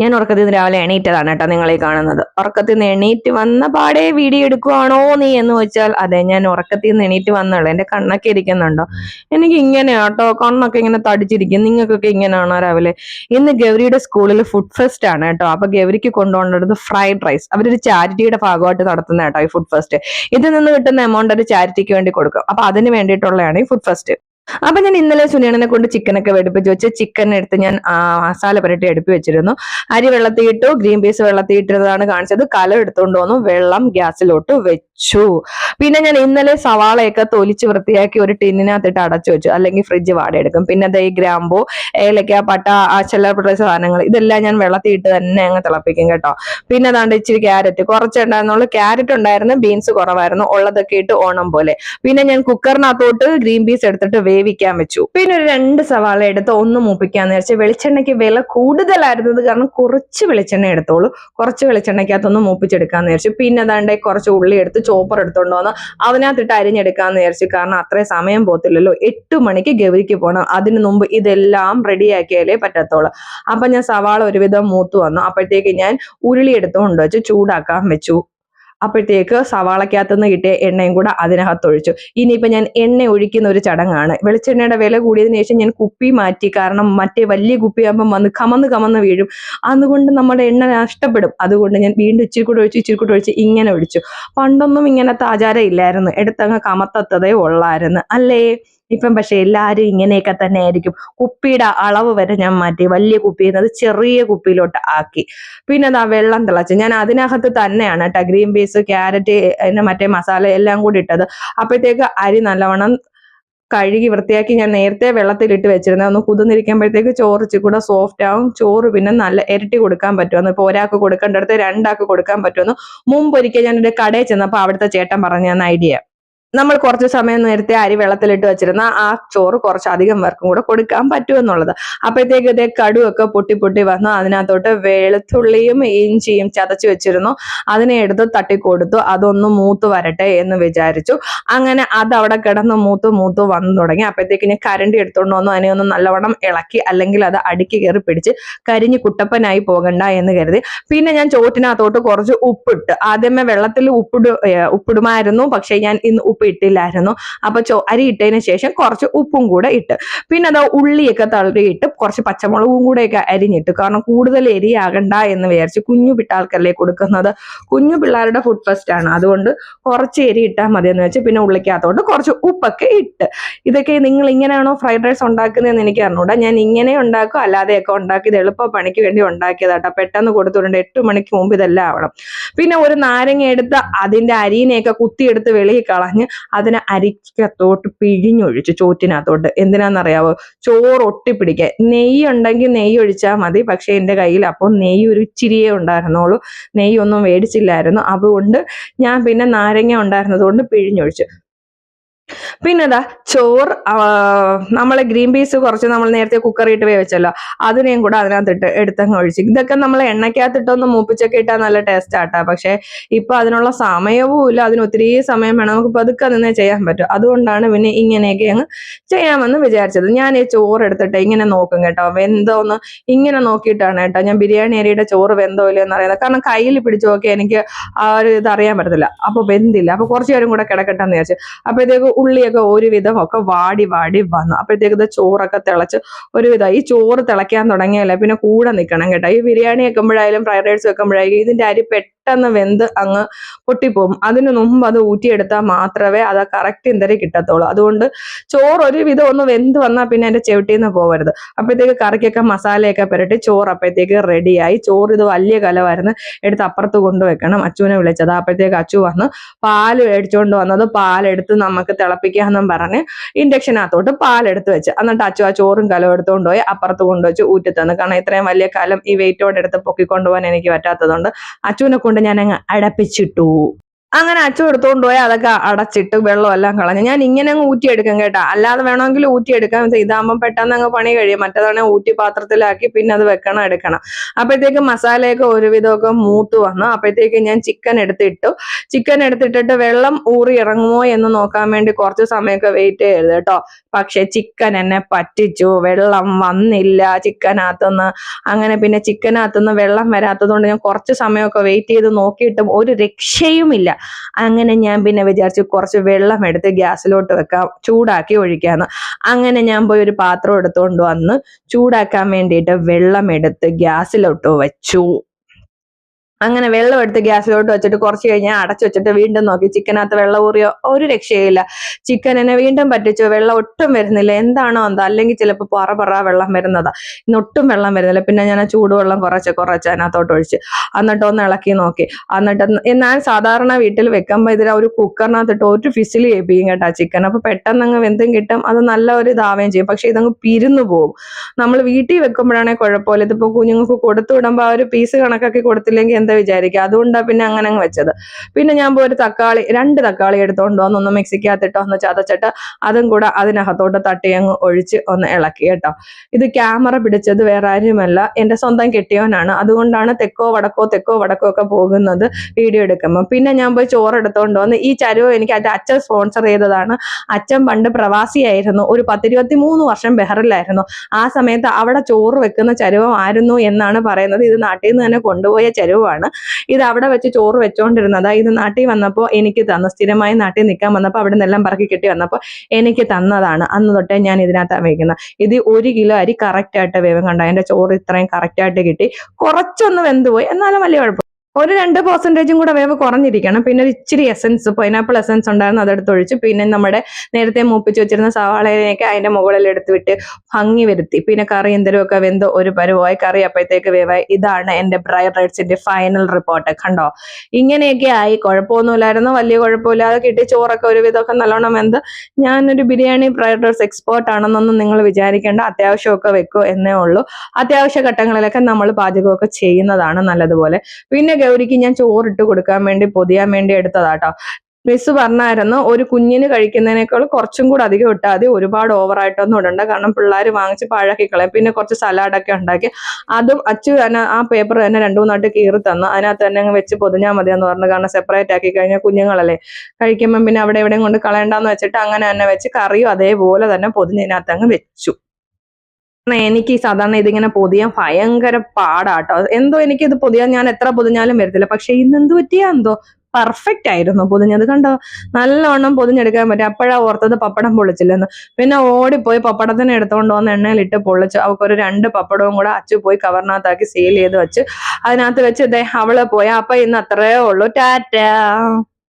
ഞാൻ ഉറക്കത്തിൽ നിന്ന് രാവിലെ എണീറ്റതാണ് കേട്ടോ നിങ്ങളെ കാണുന്നത്. ഉറക്കത്തിൽ നിന്ന് എണീറ്റ് വന്ന പാടെ വീഡിയോ എടുക്കുവാണോ നീ എന്ന് വെച്ചാൽ അതെ ഞാൻ ഉറക്കത്തിൽ നിന്ന് എണീറ്റ് വന്നുള്ളൂ എന്റെ കണ്ണൊക്കെ ഇരിക്കുന്നുണ്ടോ? എനിക്ക് ഇങ്ങനെ കേട്ടോ കണ്ണൊക്കെ ഇങ്ങനെ തടിച്ചിരിക്കും. നിങ്ങൾക്കൊക്കെ ഇങ്ങനെയാണോ രാവിലെ? ഇന്ന് ഗൗരിയുടെ സ്കൂളിൽ ഫുഡ് ഫെസ്റ്റ് ആണ് കേട്ടോ. അപ്പൊ ഗൗരിക്ക് കൊണ്ടുപോകേണ്ടത് ഫ്രൈഡ് റൈസ് അവരൊരു ചാരിറ്റിയുടെ ഭാഗമായിട്ട് നടത്തുന്ന കേട്ടോ ഈ ഫുഡ് ഫെസ്റ്റ് ഇതിൽ നിന്ന് കിട്ടുന്ന എമൗണ്ട് ഒരു ചാരിറ്റിക്ക് വേണ്ടി കൊടുക്കും. അപ്പൊ അതിന് വേണ്ടിയിട്ടുള്ളതാണ് ഈ ഫുഡ് ഫെസ്റ്റ് അപ്പൊ ഞാൻ ഇന്നലെ സുനിയണനെ കൊണ്ട് ചിക്കനൊക്കെ വെടുപ്പിച്ച്. വെച്ച് ചിക്കൻ എടുത്ത് ഞാൻ മസാല പുരട്ടി അടുപ്പി വെച്ചിരുന്നു. അരി വെള്ളത്തിയിട്ടു ഗ്രീൻ പീസ് വെള്ളത്തിയിട്ടതാണ് കാണിച്ചത്. കലം എടുത്തുകൊണ്ട് വന്നു. വെള്ളം ഗ്യാസിലോട്ട് വെച്ചു. പിന്നെ ഞാൻ ഇന്നലെ സവാളയൊക്കെ തൊലിച്ച് വൃത്തിയാക്കി ഒരു ടിന്നിനകത്തിട്ട് അടച്ചു വെച്ചു. അല്ലെങ്കിൽ ഫ്രിഡ്ജ് വാടയെടുക്കും. പിന്നെ ദേ ഈ ഗ്രാമ്പു ഏലക്ക പട്ട ചില സാധനങ്ങൾ ഇതെല്ലാം ഞാൻ വെള്ളത്തിയിട്ട് തന്നെ അങ്ങ് തിളപ്പിക്കും കേട്ടോ. പിന്നെ അതാണ്ട് ഇച്ചിരി ക്യാരറ്റ് കുറച്ചുണ്ടായിരുന്നുള്ളൂ ക്യാരറ്റ് ഉണ്ടായിരുന്നു ബീൻസ് കുറവായിരുന്നു. ഉള്ളതൊക്കെ ഇട്ട് ഓണം പോലെ. പിന്നെ ഞാൻ കുക്കറിനകത്തോട്ട് ഗ്രീൻ പീസ് എടുത്തിട്ട് വേവിക്കാൻ വെച്ചു. പിന്നെ ഒരു രണ്ട് സവാള എടുത്ത് ഒന്ന് മൂപ്പിക്കാന്ന് വെച്ചാൽ വെളിച്ചെണ്ണയ്ക്ക് വില കൂടുതലായിരുന്നത് കാരണം കുറച്ച് വെളിച്ചെണ്ണ എടുത്തോളൂ. കുറച്ച് വെളിച്ചെണ്ണയ്ക്കകത്തൊന്ന് മൂപ്പിച്ചെടുക്കാന്ന് വിചാരിച്ചു. പിന്നെ അതാണ്ട് കുറച്ച് ഉള്ളി എടുത്ത് ചോപ്പർ എടുത്തോണ്ട് വന്ന് അതിനകത്തിട്ട് അരിഞ്ഞെടുക്കാന്ന് വിചാരിച്ചു. കാരണം അത്രയും സമയം പോത്തില്ലല്ലോ എട്ട് മണിക്ക് ഗൗരിക്ക് പോകണം അതിനു മുമ്പ് ഇതെല്ലാം റെഡിയാക്കിയാലേ പറ്റത്തുള്ളൂ. അപ്പൊ ഞാൻ സവാള ഒരുവിധം മൂത്തു വന്നു. അപ്പോഴത്തേക്ക് ഞാൻ ഉരുളി എടുത്തുകൊണ്ട് വെച്ച് ചൂടാക്കാൻ വെച്ചു. അപ്പോഴത്തേക്ക് സവാളക്കകത്തുനിന്ന് കിട്ടിയ എണ്ണയും കൂടെ അതിനകത്ത് ഒഴിച്ചു ഇനിയിപ്പോ ഞാൻ എണ്ണ ഒഴിക്കുന്ന ഒരു ചടങ്ങാണ്. വെളിച്ചെണ്ണയുടെ വില കൂടിയതിന് ശേഷം ഞാൻ കുപ്പി മാറ്റി കാരണം മറ്റേ വലിയ കുപ്പിയാകുമ്പം വന്ന് കമന്ന് കമന്ന് വീഴും. അതുകൊണ്ട് നമ്മുടെ എണ്ണ നഷ്ടപ്പെടും. അതുകൊണ്ട് ഞാൻ വീണ്ടും ഇച്ചിരി കൂടെ ഒഴിച്ച് ഇച്ചിരി കൂടെ ഒഴിച്ച് ഇങ്ങനെ ഒഴിച്ചു. പണ്ടൊന്നും ഇങ്ങനത്തെ ആചാരം ഇല്ലായിരുന്നു. എടുത്തങ്ങ് കമത്തത്തതേ ഉള്ളായിരുന്നു. അല്ലേ? ഇപ്പം പക്ഷെ എല്ലാരും ഇങ്ങനെയൊക്കെ തന്നെ ആയിരിക്കും കുപ്പിയുടെ അളവ് വരെ ഞാൻ മാറ്റി. വലിയ കുപ്പി നിന്ന് ചെറിയ കുപ്പിയിലോട്ട് ആക്കി. പിന്നെ അതാ വെള്ളം തിളച്ച്. ഞാൻ അതിനകത്ത് തന്നെയാണ് കേട്ടോ ഗ്രീൻ പീസ് ക്യാരറ്റ് പിന്നെ മറ്റേ മസാല എല്ലാം കൂടി ഇട്ടത്. അപ്പോഴത്തേക്ക് അരി നല്ലവണ്ണം കഴുകി വൃത്തിയാക്കി ഞാൻ നേരത്തെ വെള്ളത്തിലിട്ട് വെച്ചിരുന്നത്. ഒന്ന് കുതിർന്നിരിക്കുമ്പോഴത്തേക്ക് ചോറിച്ച് കൂടെ സോഫ്റ്റ് ആവും. ചോറ് പിന്നെ നല്ല ഇരട്ടി കൊടുക്കാൻ പറ്റുമെന്ന്. ഇപ്പോൾ ഒരാൾക്ക് കൊടുക്കേണ്ടടുത്ത് രണ്ടാൾക്ക് കൊടുക്കാൻ പറ്റുമെന്ന്. മുമ്പൊരിക്കൽ ഞാൻ കടയിൽ ചെന്നപ്പോൾ അവിടുത്തെ ചേട്ടൻ പറഞ്ഞു ഐഡിയ നമ്മൾ കുറച്ച് സമയം നേരത്തെ അരി വെള്ളത്തിലിട്ട് വെച്ചിരുന്ന ആ ചോറ് കുറച്ചധികം പേർക്കും കൂടെ കൊടുക്കാൻ പറ്റുമെന്നുള്ളത്. അപ്പോഴത്തേക്ക് ഇതേ കടുവൊക്കെ പൊട്ടി പൊട്ടി വന്നു. അതിനകത്തോട്ട് വെളുത്തുള്ളിയും ഇഞ്ചിയും ചതച്ച് വെച്ചിരുന്നു. അതിനെ എടുത്ത് തട്ടിക്കൊടുത്തു. അതൊന്ന് മൂത്ത് വരട്ടെ എന്ന് വിചാരിച്ചു. അങ്ങനെ അത് അവിടെ കിടന്ന് മൂത്ത് മൂത്ത് വന്നു തുടങ്ങി. അപ്പോഴത്തേക്ക് ഞാൻ കരണ്ടി എടുത്തുകൊണ്ട് വന്നു. അതിനെ ഒന്ന് നല്ലവണ്ണം ഇളക്കി അല്ലെങ്കിൽ അത് അടുക്കി കയറി പിടിച്ച് കരിഞ്ഞ് കുട്ടപ്പനായി പോകണ്ട എന്ന് കരുതി. പിന്നെ ഞാൻ ചോറ്റിനകത്തോട്ട് കുറച്ച് ഉപ്പിട്ട്. ആദ്യമേ വെള്ളത്തിൽ ഉപ്പിടു ഉപ്പിടുമായിരുന്നു. പക്ഷേ ഞാൻ ഇന്ന് ഉപ്പ് ഇട്ടില്ലായിരുന്നു. അപ്പൊ ചോ അരി ഇട്ടതിന് ശേഷം കുറച്ച് ഉപ്പും കൂടെ ഇട്ട്. പിന്നെ അത് ഉള്ളിയൊക്കെ തള്ളിയിട്ട് കുറച്ച് പച്ചമുളകും കൂടെയൊക്കെ അരിഞ്ഞിട്ട്. കാരണം കൂടുതൽ എരിയാകണ്ട എന്ന് വിചാരിച്ച് കുഞ്ഞു പിട്ടാൾക്കല്ലേ കൊടുക്കുന്നത്. കുഞ്ഞു പിള്ളേരുടെ ഫുഡ് ഫസ്റ്റ് ആണ്. അതുകൊണ്ട് കുറച്ച് എരി ഇട്ടാൽ മതി എന്ന് വെച്ച് പിന്നെ ഉള്ളിക്കകത്തോട്ട് കുറച്ച് ഉപ്പൊക്കെ ഇട്ട്. ഇതൊക്കെ നിങ്ങൾ ഇങ്ങനെയാണോ ഫ്രൈഡ് റൈസ് ഉണ്ടാക്കുന്നതെന്ന് എനിക്ക് അറിഞ്ഞൂടാ. ഞാൻ ഇങ്ങനെ ഉണ്ടാക്കും അല്ലാതെയൊക്കെ ഉണ്ടാക്കിയത് എളുപ്പ പണിക്ക് വേണ്ടി ഉണ്ടാക്കിയതാട്ടോ പെട്ടെന്ന് കൊടുത്തുകൊണ്ട് എട്ട് മണിക്ക് മുമ്പ് ഇതെല്ലാം ആവണം. പിന്നെ ഒരു നാരങ്ങ എടുത്ത് അതിന്റെ അരിനെയൊക്കെ കുത്തിയെടുത്ത് വെളിയിൽ കളഞ്ഞ് അതിനെ അരിക്കകത്തോട്ട് പിഴിഞ്ഞൊഴിച്ചു ചോറ്റിനകത്തോട്ട്. എന്തിനാണെന്നറിയാവോ ചോറ് ഒട്ടിപ്പിടിക്കാൻ. നെയ്യ് ഉണ്ടെങ്കിൽ നെയ്യ് ഒഴിച്ചാൽ മതി. പക്ഷേ എന്റെ കയ്യിൽ അപ്പോൾ നെയ്യ് ഒരു ഇച്ചിരിയേ ഉണ്ടായിരുന്നുള്ളൂ. നെയ്യൊന്നും മേടിച്ചില്ലായിരുന്നു. അതുകൊണ്ട് ഞാൻ പിന്നെ നാരങ്ങ ഉണ്ടായിരുന്നതുകൊണ്ട് പിഴിഞ്ഞൊഴിച്ചു. പിന്നെ അതാ ചോറ് നമ്മൾ ഗ്രീൻ പീസ് കുറച്ച് നമ്മൾ നേരത്തെ കുക്കറിയിട്ട് വേവിച്ചല്ലോ. അതിനെയും കൂടെ അതിനകത്തിട്ട് എടുത്തങ്ങ് ഒഴിച്ച്. ഇതൊക്കെ നമ്മൾ എണ്ണയ്ക്കകത്തിട്ടൊന്ന് മൂപ്പിച്ചൊക്കെ ഇട്ടാൽ നല്ല ടേസ്റ്റ് ആട്ടാ. പക്ഷെ ഇപ്പൊ അതിനുള്ള സമയവും ഇല്ല. അതിന് ഒത്തിരി സമയം വേണം. നമുക്ക് പതുക്കെ നിന്നേ ചെയ്യാൻ പറ്റും. അതുകൊണ്ടാണ് പിന്നെ ഇങ്ങനെയൊക്കെ അങ്ങ് ചെയ്യാമെന്ന് വിചാരിച്ചത്. ഞാൻ ഈ ചോറ് എടുത്തിട്ട് ഇങ്ങനെ നോക്കും കേട്ടോ. വെന്തോന്ന് ഇങ്ങനെ നോക്കിയിട്ടാണ് കേട്ടോ ഞാൻ ബിരിയാണി അരിയുടെ ചോറ് വെന്തോ ഇല്ലയോ എന്ന് അറിയാതെ. കാരണം കയ്യിൽ പിടിച്ചു നോക്കി എനിക്ക് ആ ഒരു ഇത് അറിയാൻ പറ്റത്തില്ല. അപ്പൊ വെന്തില്ല. അപ്പൊ കുറച്ചുപേരും കൂടെ കിടക്കട്ടെ എന്ന് വിചാരിച്ചു. അപ്പോഴത്തേക്ക് ഉള്ളിയൊക്കെ ഒരുവിധം ഒക്കെ വാടി വാടി വന്നു. അപ്പോഴത്തേക്ക് ഇത് ചോറൊക്കെ തിളച്ച് ഒരുവിധം. ഈ ചോറ് തിളയ്ക്കാൻ തുടങ്ങിയല്ലേ പിന്നെ കൂടെ നിൽക്കണം കേട്ടോ. ഈ ബിരിയാണി വെക്കുമ്പോഴായാലും ഫ്രൈഡ് റൈസ് വെക്കുമ്പോഴായാലും ഇതിന്റെ അരി പെട്ടെന്ന് വെന്ത് അങ്ങ് പൊട്ടിപ്പോകും അതിന് മുമ്പ് അത് ഊറ്റിയെടുത്താൽ മാത്രമേ അത് കറക്റ്റ് ഇന്തരി കിട്ടത്തുള്ളൂ. അതുകൊണ്ട് ചോറ് ഒരുവിധം ഒന്ന് വെന്ത് വന്നാൽ പിന്നെ എന്റെ ചെവിട്ടിൽ നിന്ന് പോകരുത് അപ്പോഴത്തേക്ക് കറിക്കൊക്കെ മസാലയൊക്കെ പുരട്ടി ചോറ് അപ്പോഴത്തേക്ക് റെഡിയായി. ചോറ് ഇത് വലിയ കലമായിരുന്നു. എടുത്ത് അപ്പുറത്ത് കൊണ്ടുവെക്കണം അച്ചുവിനെ വിളിച്ചത്. അപ്പോഴത്തേക്ക് അച്ചു വന്ന് പാൽ മേടിച്ചുകൊണ്ട് വന്നത് പാലെടുത്ത് നമുക്ക് തിളപ്പിക്കാമെന്നും പറഞ്ഞ് ഇൻഡക്ഷനകത്തോട്ട് പാലെടുത്ത് വെച്ച്. എന്നിട്ട് അച്ചു ആ ചോറും കലം എടുത്തുകൊണ്ട് പോയി അപ്പുറത്ത് കൊണ്ടുവച്ച് ഊറ്റി തന്നു കാരണം ഇത്രയും വലിയ കാലം ഈ വെയിറ്റോടെ എടുത്ത് പൊക്കിക്കൊണ്ടുപോകാൻ എനിക്ക് പറ്റാത്തതുകൊണ്ട് അച്ചുവിനെ കൊണ്ട് ഞാൻ അങ്ങ് അടപ്പിച്ചിട്ടു. അങ്ങനെ അച്ചു എടുത്തുകൊണ്ട് പോയി അതൊക്കെ അടച്ചിട്ട് വെള്ളമെല്ലാം കളഞ്ഞു. ഞാൻ ഇങ്ങനെ അങ്ങ് ഊറ്റിയെടുക്കാം കേട്ടോ. അല്ലാതെ വേണമെങ്കിൽ ഊറ്റിയെടുക്കാം ഇത് ഇതാകുമ്പോൾ പെട്ടെന്ന് അങ്ങ് പണി കഴിയും. മറ്റേതാണെങ്കിൽ ഊറ്റി പാത്രത്തിലാക്കി പിന്നെ അത് വെക്കണം എടുക്കണം. അപ്പോഴത്തേക്ക് മസാലയൊക്കെ ഒരുവിധമൊക്കെ മൂത്ത് വന്നു. അപ്പോഴത്തേക്ക് ഞാൻ ചിക്കൻ എടുത്തിട്ടു. ചിക്കൻ എടുത്തിട്ടിട്ട് വെള്ളം ഊറി ഇറങ്ങുമോ എന്ന് നോക്കാൻ വേണ്ടി കുറച്ച് സമയമൊക്കെ വെയിറ്റ് ചെയ്യരുത് കേട്ടോ. പക്ഷെ ചിക്കൻ എന്നെ പറ്റിച്ചു. വെള്ളം വന്നില്ല ചിക്കനകത്തുനിന്ന് അങ്ങനെ പിന്നെ ചിക്കനകത്തുനിന്ന് വെള്ളം വരാത്തതുകൊണ്ട് ഞാൻ കുറച്ച് സമയമൊക്കെ വെയിറ്റ് ചെയ്ത് നോക്കിയിട്ടും ഒരു രക്ഷയുമില്ല. അങ്ങനെ ഞാൻ പിന്നെ വിചാരിച്ചു കുറച്ച് വെള്ളം എടുത്ത് ഗ്യാസിലോട്ട് വെക്കാം ചൂടാക്കി ഒഴിക്കാന്ന്. അങ്ങനെ ഞാൻ പോയി ഒരു പാത്രം എടുത്തുകൊണ്ട് വന്ന് ചൂടാക്കാൻ വേണ്ടിയിട്ട് വെള്ളം എടുത്ത് ഗ്യാസിലോട്ട് വെച്ചു. അങ്ങനെ വെള്ളം എടുത്ത് ഗ്യാസിലോട്ട് വെച്ചിട്ട് കുറച്ച് കഴിഞ്ഞാൽ അടച്ചു വെച്ചിട്ട് വീണ്ടും നോക്കി. ചിക്കനകത്ത് വെള്ളം ഊറിയോ? ഒരു രക്ഷയില്ല. ചിക്കൻ എന്നെ വീണ്ടും പറ്റിച്ചു. വെള്ളം ഒട്ടും വരുന്നില്ല. എന്താണോ എന്താ. അല്ലെങ്കിൽ ചിലപ്പോൾ പറ പറ വെള്ളം വരുന്നതാ. ഇന്ന് ഒട്ടും വെള്ളം വരുന്നില്ല. പിന്നെ ഞാൻ ആ ചൂടുവെള്ളം കുറച്ച് കുറച്ച് അതിനകത്തോട്ട് ഒഴിച്ച് എന്നിട്ട് ഒന്ന് ഇളക്കി നോക്കി. എന്നിട്ട് ഞാൻ സാധാരണ വീട്ടിൽ വെക്കുമ്പോൾ ഇതിൽ ഒരു കുക്കറിനകത്തിട്ട് ഒരു ഫിസിൽ ചെയ്യിപ്പിക്കും കേട്ടോ ചിക്കൻ. അപ്പോൾ പെട്ടെന്ന് അങ്ങ് വെന്തും കിട്ടും. അത് നല്ല ഒരു ഇതാവുകയും ചെയ്യും. പക്ഷെ ഇതങ്ങ് പിരിന്നു പോകും. നമ്മൾ വീട്ടിൽ വെക്കുമ്പോഴാണെങ്കിൽ കുഴപ്പമില്ല. ഇതിപ്പോ കുഞ്ഞുങ്ങൾക്ക് കൊടുത്തു വിടുമ്പോൾ ആ ഒരു പീസ് കണക്കാക്കി കൊടുത്തില്ലെങ്കിൽ വിചാരിക്കുക അതുകൊണ്ടാണ് പിന്നെ അങ്ങനെ അങ്ങ് വെച്ചത്. പിന്നെ ഞാൻ ഒരു തക്കാളി രണ്ട് തക്കാളി എടുത്തോണ്ട് വന്ന് ഒന്ന് മിക്സിക്കകത്തിട്ട് ഒന്ന് ചതച്ചിട്ട് അതും കൂടെ അതിനകത്തോട്ട് തട്ടി അങ്ങ് ഒഴിച്ച് ഒന്ന് ഇളക്കി കേട്ടോ. ഇത് ക്യാമറ പിടിച്ചത് വേറെ ആരുമല്ല. എന്റെ സ്വന്തം കെട്ടിയവനാണ് അതുകൊണ്ടാണ് തെക്കോ വടക്കോ തെക്കോ വടക്കോ ഒക്കെ പോകുന്നത് വീഡിയോ എടുക്കുമ്പോൾ പിന്നെ ഞാൻ പോയി ചോറ് എടുത്തുകൊണ്ട് വന്ന് ഈ ചരുവ് എനിക്ക് അതിന്റെ അച്ഛൻ സ്പോൺസർ ചെയ്തതാണ്. അച്ഛൻ പണ്ട് പ്രവാസിയായിരുന്നു. ഒരു പത്തിരുപത്തി മൂന്ന് വർഷം ബെഹറിലായിരുന്നു. ആ സമയത്ത് അവിടെ ചോറ് വെക്കുന്ന ചരുവമായിരുന്നു എന്നാണ് പറയുന്നത്. ഇത് നാട്ടിൽ നിന്ന് തന്നെ കൊണ്ടുപോയ ചരുവാണ് ഇത് അവിടെ വെച്ച് ചോറ് വെച്ചോണ്ടിരുന്നതാ. ഇത് നാട്ടിൽ വന്നപ്പോൾ എനിക്ക് തന്നു. സ്ഥിരമായി നാട്ടിൽ നിൽക്കാൻ വന്നപ്പോൾ അവിടെ നിന്നെല്ലാം പറക്കി കിട്ടി വന്നപ്പോൾ എനിക്ക് തന്നതാണ്. അന്ന് തൊട്ടേ ഞാൻ ഇതിനകത്താണ് വയ്ക്കുന്നത് ഇത് ഒരു കിലോ അരി കറക്റ്റായിട്ട് വേവം കണ്ട? അതിന്റെ ചോറ് ഇത്രയും കറക്റ്റായിട്ട് കിട്ടി. കുറച്ചൊന്ന് വെന്തുപോയി എന്നാലും വലിയ കുഴപ്പം ഒരു രണ്ട് പെർസെന്റേജും കൂടെ വേവ് കുറഞ്ഞിരിക്കണം. പിന്നെ ഒരു ഇച്ചിരി എസൻസ് പൈനാപ്പിൾ എസൻസ് ഉണ്ടായിരുന്നു അതെടുത്ത് ഒഴിച്ച് പിന്നെ നമ്മുടെ നേരത്തെ മൂപ്പിച്ച് വെച്ചിരുന്ന സവാളയിലേക്ക് അതിന്റെ മുകളിൽ എടുത്ത് വിട്ട് ഭംഗി വരുത്തി. പിന്നെ കറി എന്തെങ്കിലുമൊക്കെ വെന്ത് ഒരു പരുവായി കറി അപ്പോഴത്തേക്ക് വേവായി. ഇതാണ് എന്റെ ബ്രൈഡ് റൈഡ്സിന്റെ ഫൈനൽ റിപ്പോർട്ട് കണ്ടോ? ഇങ്ങനെയൊക്കെ ആയി. കുഴപ്പമൊന്നുമില്ലായിരുന്നു. വലിയ കുഴപ്പമില്ലാതെ കിട്ടി. ചോറൊക്കെ ഒരുവിധമൊക്കെ നല്ലോണം വെന്ത്. ഞാനൊരു ബിരിയാണി ഫ്രൈഡ് റൈഡ്സ് എക്സ്പേർട്ട് ആണെന്നൊന്നും നിങ്ങൾ വിചാരിക്കേണ്ട. അത്യാവശ്യമൊക്കെ വെക്കൂ എന്നേ ഉള്ളൂ. അത്യാവശ്യ ഘട്ടങ്ങളിലൊക്കെ നമ്മൾ പാചകമൊക്കെ ചെയ്യുന്നതാണ് നല്ലതുപോലെ. പിന്നെ ഗൗരിക്ക് ഞാൻ ചോറിട്ട് കൊടുക്കാൻ വേണ്ടി പൊതിയാൻ വേണ്ടി എടുത്തതാട്ടോ. മിസ് പറഞ്ഞായിരുന്നു ഒരു കുഞ്ഞിന് കഴിക്കുന്നതിനേക്കാൾ കുറച്ചും കൂടെ അധികം ഇട്ടാൽ മതി ഒരുപാട് ഓവറായിട്ടൊന്നും ഇടണ്ട കാരണം പിള്ളേർ വാങ്ങിച്ച് പാഴാക്കി കളയും. പിന്നെ കുറച്ച് സലാഡൊക്കെ ഉണ്ടാക്കി. അതും അച്ചു തന്നെ ആ പേപ്പർ തന്നെ രണ്ടു മൂന്നായിട്ട് കീറി തന്നു. അതിനകത്ത് തന്നെ അങ്ങ് വെച്ച് പൊതിഞ്ഞാൽ മതി എന്ന് പറഞ്ഞു. കാരണം സെപ്പറേറ്റ് ആക്കി കഴിഞ്ഞാൽ കുഞ്ഞുങ്ങളല്ലേ. കഴിക്കുമ്പം പിന്നെ അവിടെ എവിടെയും കൊണ്ട് കളയണ്ടെന്ന് വെച്ചിട്ട് അങ്ങനെ തന്നെ വെച്ച് കറിയും അതേപോലെ തന്നെ പൊതിഞ്ഞതിനകത്ത് അങ്ങ് വെച്ചു. എനിക്ക് സാധാരണ ഇതിങ്ങനെ പൊതിയാൻ ഭയങ്കര പാടാട്ടോ. എന്തോ എനിക്ക് ഇത് പൊതിയാൻ ഞാൻ എത്ര പൊതിഞ്ഞാലും വരത്തില്ല. പക്ഷെ ഇന്ന് എന്ത് പറ്റിയാ എന്തോ പെർഫെക്റ്റ് ആയിരുന്നു പൊതിഞ്ഞത്. കണ്ടോ? നല്ലവണ്ണം പൊതിഞ്ഞെടുക്കാൻ പറ്റും. അപ്പോഴാ ഓർത്തത് പപ്പടം പൊളിച്ചില്ലെന്ന്. പിന്നെ ഓടിപ്പോയി പപ്പടത്തിന് എടുത്തോണ്ട് വന്ന് എണ്ണയിലിട്ട് പൊളിച്ചു അവൾക്കൊരു രണ്ട് പപ്പടവും കൂടെ അച്ചു പോയി കവറിനകത്താക്കി സീൽ ചെയ്ത് വെച്ച് അതിനകത്ത് വെച്ച് ദേ അവൾ പോയി. അപ്പൊ ഇന്ന് അത്രേ ഉള്ളൂ. ടാറ്റാ.